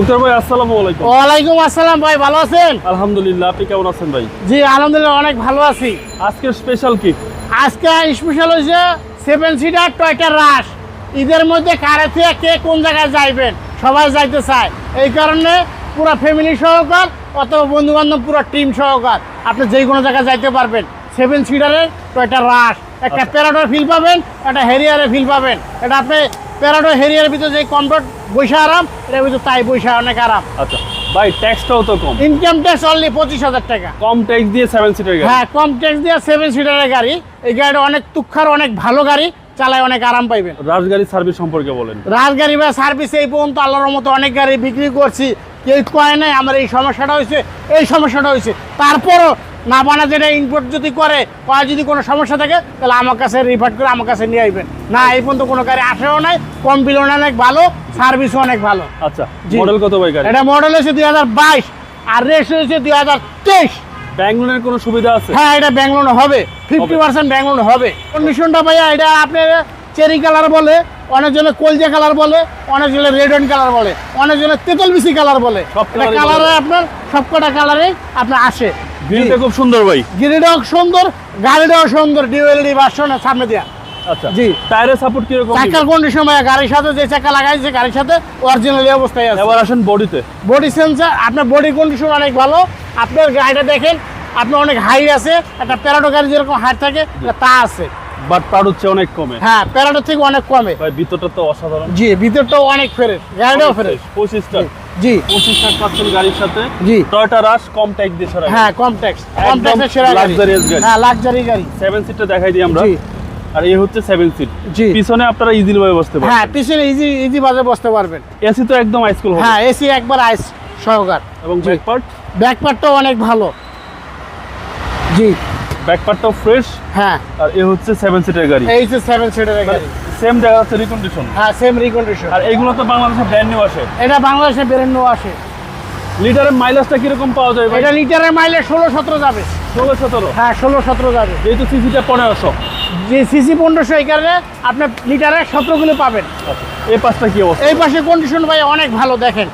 মুক্তার ভাই আসসালামু আলাইকুম। ওয়ালাইকুম আসসালাম ভাই ভালো আছেন? আলহামদুলিল্লাহ আপনি কেমন আছেন ভাই? জি আলহামদুলিল্লাহ অনেক ভালো আছি। আজকের স্পেশাল কি? আজকে স্পেশাল হয়েছে সেভেন সিটার টয়টা রাশ ঈদের মধ্যে কারে থেকে কে কোন জায়গায় যাইবেন? সবাই যাইতে চায়। এই কারণে পুরো ফ্যামিলি সহকার অথবা বন্ধু বান্ধব পুরো টিম সহকার আপনি যে কোনো জায়গায় যাইতে পারবেন। সেভেন সিটারের টয়টা রাশ একটা আচ্ছা। প্যারাডোর ফিল পাবেন একটা হেরিয়ারের ফিল পাবেন। এটা আপনি প্যারাডোর হেরিয়ার ভিতরে যে কমফর্ট বৈশা আরাম এটার ভিতরে তাই বৈশা অনেক আরাম। আচ্ছা ভাই ট্যাক্সটাও তো কম। ইনকাম ট্যাক্স অনলি পঁচিশ হাজার টাকা। কম ট্যাক্স দিয়ে সেভেন সিটার গাড়ি। হ্যাঁ কম ট্যাক্স দিয়ে সেভেন সিটারের গাড়ি। এই গাড়িটা অনেক তুক্ষার অনেক ভালো গাড়ি চালায় অনেক আরাম পাইবেন। রাজগাড়ি সার্ভিস সম্পর্কে বলেন। রাজগাড়ি বা সার্ভিস এই পর্যন্ত আল্লাহর মতো অনেক গাড়ি বিক্রি করছি। কেউ কয় নাই আমার এই সমস্যাটা হয়েছে এই সমস্যাটা হয়েছে। তারপরও না বানা যেটা ইনপুট যদি করে কয় যদি কোনো সমস্যা থাকে তাহলে আমার কাছে রিফান্ড করে আমার কাছে নিয়ে আসবেন না এই পর্যন্ত কোনো গাড়ি আসেও নাই কম অনেক ভালো সার্ভিসও অনেক ভালো। আচ্ছা। মডেল কত ভাই গাড়ি? এটা মডেল হয়েছে দুই হাজার বাইশ আর রেস হয়েছে দুই হাজার তেইশ। ব্যাঙ্গলোনের কোনো সুবিধা আছে? হ্যাঁ এটা ব্যাঙ্গলোর হবে ফিফটি পার্সেন্ট ব্যাঙ্গলোর হবে। কন্ডিশনটা ভাইয়া এটা আপনার চেরি কালার বলে অনেকজনে কলজা কালার বলে অনেকজনে রেড অ্যান্ড কালার বলে অনেকজনে তেতল বিসি কালার বলে। কালারে। আপনার সবকটা কালারে আপনার আসে। গ্রিলটা খুব সুন্দর ভাই। গিরিটাও সুন্দর গাড়িটাও সুন্দর ডিউএলডি ভার্সন সামনে দেওয়া আচ্ছা জি। টায়ারের সাপোর্ট কীরকম? চাকার কন্ডিশন ভাইয়া গাড়ির সাথে যে চাকা লাগাইছে গাড়ির সাথে অরিজিনাল অবস্থায় আছে। এবার আসেন বডিতে বডি সেন্সার আপনার বডি কন্ডিশন অনেক ভালো। আপনার গাড়িটা দেখেন আপনার অনেক হাই আছে একটা প্যারাডো গাড়ি যেরকম হাইট থাকে তা আছে। বাট তার হচ্ছে অনেক কমে। হ্যাঁ প্যারাডো থেকে অনেক কমে। ভাই ভিতরটা তো অসাধারণ। জি ভিতরটাও অনেক ফ্রেশ গাড়িটাও ফ্রেশ পঁচিশ টাকা জি। পঁচিশ টাকা পাচ্ছেন গাড়ির সাথে জি। টয়টা রাশ কম ট্যাক্স দিয়ে সারা হ্যাঁ কম ট্যাক্স কম ট্যাক্সের সেরা গাড়ি। গাড়ি। হ্যাঁ লাক্সারি গাড়ি। সেভেন সিটটা দেখাই দিই আমরা। জি। আর এই হচ্ছে সেভেন সিট জি। পিছনে আপনারা ইজিলি ভাবে বসতে পারেন হ্যাঁ পিছনে ইজি ইজি বাজে বসতে পারবেন। এসি তো একদম হাইস্কুল হবে। হ্যাঁ এসি একবার আইস সহকার। এবং। ব্যাক পার্ট ব্যাক পার্টটাও অনেক ভালো। জি। ব্যাক পার্টটাও ফ্রেশ হ্যাঁ। আর এ হচ্ছে সেভেন সিটের গাড়ি। এই যে সেভেন সিটারের গাড়ি। সেম দেখা যাচ্ছে রিকন্ডিশন হ্যাঁ সেম রিকন্ডিশন আর এগুলো তো বাংলাদেশে ব্র্যান্ড নিউ আসে। এটা বাংলাদেশে বেরেন্নো আসে। লিটারের মাইলেজটা কীরকম পাওয়া যায় ভাই? এটা লিটারের মাইলে ষোলো সতেরো যাবে। ষোলো সতেরো? হ্যাঁ ষোলো সতেরো যাবে। যেহেতু সিসিটা পনেরোশো। যে সিসি পনেরোশো এই কারণে আপনার লিটারে সতেরো কিলো পাবেন। আচ্ছা এই পাঁচটা কি অবস্থা? এই পাশে কন্ডিশন ভাই অনেক ভালো দেখেন।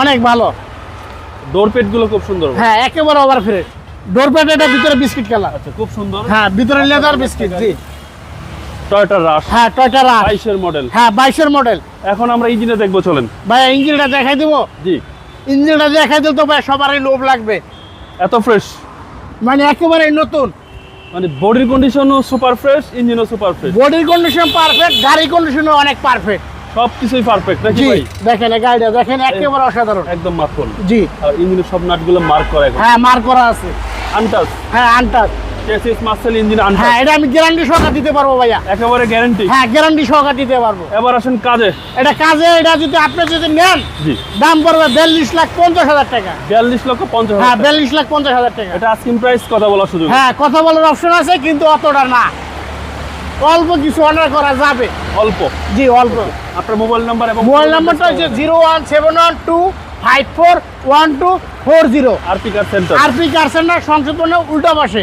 অনেক ভালো। ডোর পেটগুলো খুব সুন্দর হ্যাঁ একেবারে ওভার ফ্রেশ ডোরপ্যাড এটা ভিতরে বিস্কিট কালার আচ্ছা খুব সুন্দর। হ্যাঁ ভিতরে লেদার বিস্কিট জি। টয়টা রাশ হ্যাঁ টয়টা রাশ বাইশের মডেল হ্যাঁ বাইশের মডেল এখন আমরা ইঞ্জিনে দেখব চলেন। ভাই ইঞ্জিনটা দেখাই দিব? জি। ইঞ্জিনটা দেখাই দিল তো ভাই সবারই লোভ লাগবে। এত ফ্রেশ মানে একেবারে নতুন। মানে বডির কন্ডিশনও সুপার ফ্রেশ ইঞ্জিনও সুপার ফ্রেশ বডির কন্ডিশন পারফেক্ট গাড়ি কন্ডিশনও অনেক পারফেক্ট সব কিছুই পারফেক্ট নাকি ভাই। দেখেন গাড়িটা দেখেন একেবারে অসাধারণ। একদম মাখন। জি। আর ইঞ্জিনের সব নাটগুলো মার্ক করা হ্যাঁ মার করা আছে। আনটাস হ্যাঁ আনটাচ চেসিস মাসেল ইঞ্জিন হ্যাঁ এটা আমি গ্যারান্টি সহকার দিতে পারব ভাইয়া। একেবারে গ্যারান্টি হ্যাঁ গ্যারান্টি সহকার দিতে পারব। এবার আসেন কাজে। এটা কাজে এটা যদি আপনি যদি নেন জি। দাম পড়বে বিয়াল্লিশ লাখ পঞ্চাশ হাজার টাকা। বিয়াল্লিশ লক্ষ পঞ্চাশ হ্যাঁ হাজার টাকা। বিয়াল্লিশ লাখ পঞ্চাশ হাজার টাকা। এটা আস্কিং প্রাইস কথা বলার সুযোগ। হ্যাঁ কথা বলার অপশন আছে কিন্তু অতটা না। অল্প কিছু অর্ডার করা যাবে। অল্প। জি অল্প। আপনার মোবাইল নাম্বার এবং মোবাইল নাম্বারটা হচ্ছে zero one seven one two five four one two four zero. RP car centre RP car centre সংশোধনে উল্টা পাশে।